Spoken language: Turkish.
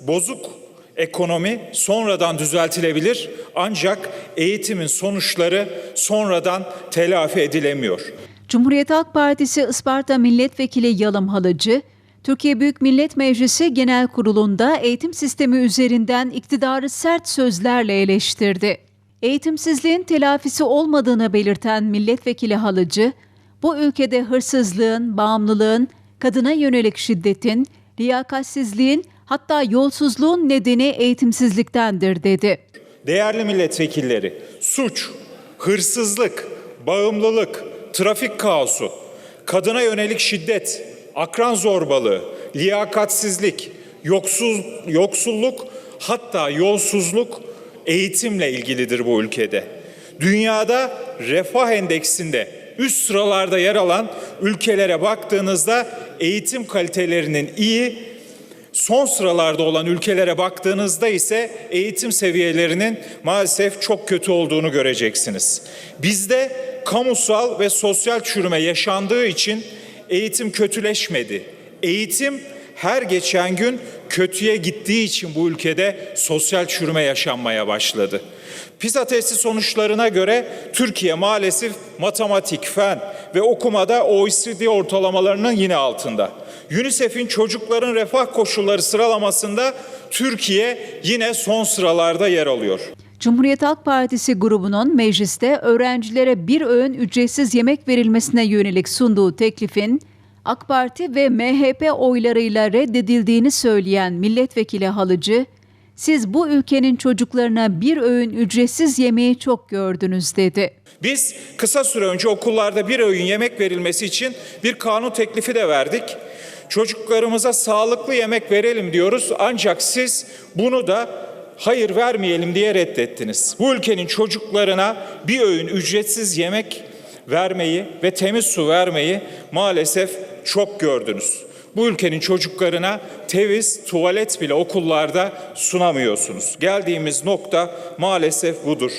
Bozuk ekonomi sonradan düzeltilebilir ancak eğitimin sonuçları sonradan telafi edilemiyor. Cumhuriyet Halk Partisi Isparta Milletvekili Yalım Halıcı, Türkiye Büyük Millet Meclisi Genel Kurulu'nda eğitim sistemi üzerinden iktidarı sert sözlerle eleştirdi. Eğitimsizliğin telafisi olmadığını belirten milletvekili Halıcı, bu ülkede hırsızlığın, bağımlılığın, kadına yönelik şiddetin, liyakatsizliğin hatta yolsuzluğun nedeni eğitimsizliktendir dedi. Değerli milletvekilleri, suç, hırsızlık, bağımlılık, trafik kaosu, kadına yönelik şiddet, akran zorbalığı, liyakatsizlik, yoksuz, yoksulluk hatta yolsuzluk eğitimle ilgilidir bu ülkede. Dünyada refah endeksinde üst sıralarda yer alan ülkelere baktığınızda eğitim kalitelerinin iyi, Son sıralarda olan ülkelere baktığınızda ise eğitim seviyelerinin maalesef çok kötü olduğunu göreceksiniz. Bizde kamusal ve sosyal çürüme yaşandığı için eğitim kötüleşmedi. Eğitim her geçen gün kötüye gittiği için bu ülkede sosyal çürüme yaşanmaya başladı. PISA testi sonuçlarına göre Türkiye maalesef matematik, fen ve okumada OECD ortalamalarının yine altında. UNICEF'in çocukların refah koşulları sıralamasında Türkiye yine son sıralarda yer alıyor. Cumhuriyet Halk Partisi grubunun mecliste öğrencilere bir öğün ücretsiz yemek verilmesine yönelik sunduğu teklifin AK Parti ve MHP oylarıyla reddedildiğini söyleyen milletvekili Halıcı, siz bu ülkenin çocuklarına bir öğün ücretsiz yemeği çok gördünüz dedi. Biz kısa süre önce okullarda bir öğün yemek verilmesi için bir kanun teklifi de verdik. Çocuklarımıza sağlıklı yemek verelim diyoruz ancak siz bunu da hayır vermeyelim diye reddettiniz. Bu ülkenin çocuklarına bir öğün ücretsiz yemek vermeyi ve temiz su vermeyi maalesef çok gördünüz. Bu ülkenin çocuklarına temiz tuvalet bile okullarda sunamıyorsunuz. Geldiğimiz nokta maalesef budur.